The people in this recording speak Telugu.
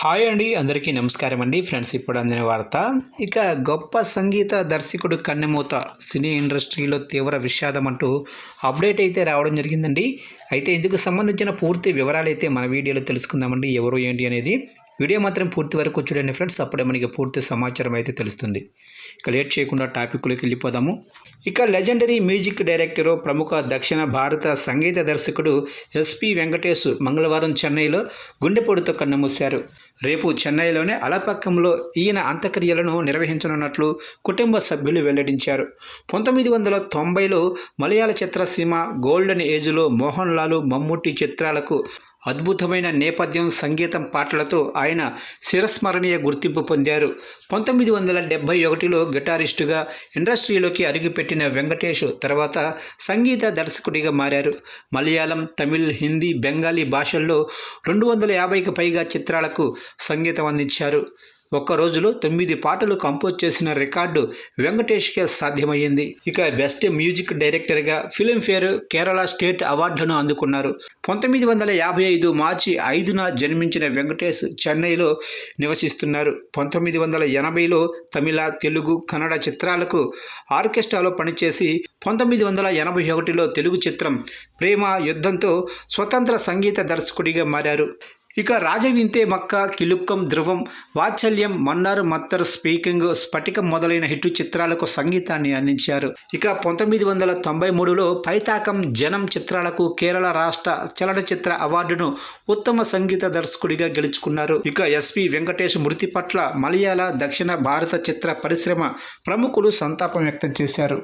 హాయ్ అండి అందరికీ నమస్కారం అండి. ఫ్రెండ్స్ ఇప్పుడు అందిన వార్త. ఇక గొప్ప సంగీత దర్శకుడు కన్నెమూత సినీ ఇండస్ట్రీలో తీవ్ర విషాదం అంటూ అప్డేట్ అయితే రావడం జరిగిందండి. అయితే ఇందుకు సంబంధించిన పూర్తి వివరాలు అయితే మన వీడియోలో తెలుసుకుందామండి ఎవరు ఏంటి అనేది. వీడియో మాత్రం పూర్తి వరకు చూడండి ఫ్రెండ్స్ అప్పుడే మనకి పూర్తి సమాచారం అయితే తెలుస్తుంది. ఇక లేట్ చేయకుండా టాపిక్లోకి వెళ్ళిపోదాము. ఇక లెజెండరీ మ్యూజిక్ డైరెక్టరు ప్రముఖ దక్షిణ భారత సంగీత దర్శకుడు ఎస్పి వెంకటేష్ మంగళవారం చెన్నైలో గుండెపోటుతో కన్నుమూశారు. రేపు చెన్నైలోనే అలపక్కంలో ఈయన అంత్యక్రియలను నిర్వహించనున్నట్లు కుటుంబ సభ్యులు వెల్లడించారు. పంతొమ్మిది వందల తొంభైలో మలయాళ చిత్రసీమ గోల్డెన్ ఏజ్లో మోహన్ లాల్ మమ్ముట్టి చిత్రాలకు అద్భుతమైన నేపథ్యం సంగీతం పాటలతో ఆయన చిరస్మరణీయ గుర్తింపు పొందారు. పంతొమ్మిది వందల డెబ్భై ఒకటిలో గిటారిస్టుగా ఇండస్ట్రీలోకి అడుగుపెట్టిన వెంకటేష్ తర్వాత సంగీత దర్శకుడిగా మారారు. మలయాళం తమిళ్ హిందీ బెంగాలీ భాషల్లో రెండు వందల యాభైకి పైగా చిత్రాలకు సంగీతం అందించారు. ఒక్క రోజులో తొమ్మిది పాటలు కంపోజ్ చేసిన రికార్డు వెంకటేష్కే సాధ్యమయ్యింది. ఇక బెస్ట్ మ్యూజిక్ డైరెక్టర్గా ఫిలింఫేర్ కేరళ స్టేట్ అవార్డును అందుకున్నారు. పంతొమ్మిది వందల యాభై ఐదు మార్చి ఐదున జన్మించిన వెంకటేష్ చెన్నైలో నివసిస్తున్నారు. పంతొమ్మిది వందల ఎనభైలో తమిళ తెలుగు కన్నడ చిత్రాలకు ఆర్కెస్ట్రాలో పనిచేసి పంతొమ్మిది వందల ఎనభై ఒకటిలో తెలుగు చిత్రం ప్రేమ యుద్ధంతో స్వతంత్ర సంగీత దర్శకుడిగా మారారు. ఇక రాజవింతే మక్క కిలుక్కం ధ్రువం వాత్సల్యం మన్నారు మత్తర్ స్పీకింగ్ స్ఫటికం మొదలైన హిట్ చిత్రాలకు సంగీతాన్ని అందించారు. ఇక పంతొమ్మిది వందల తొంభై మూడులో పైతాకం జనం చిత్రాలకు కేరళ రాష్ట్ర చలనచిత్ర అవార్డును ఉత్తమ సంగీత దర్శకుడిగా గెలుచుకున్నారు. ఇక ఎస్వి వెంకటేష్ మృతి పట్ల మలయాళ దక్షిణ భారత చిత్ర పరిశ్రమ ప్రముఖులు సంతాపం వ్యక్తం చేశారు.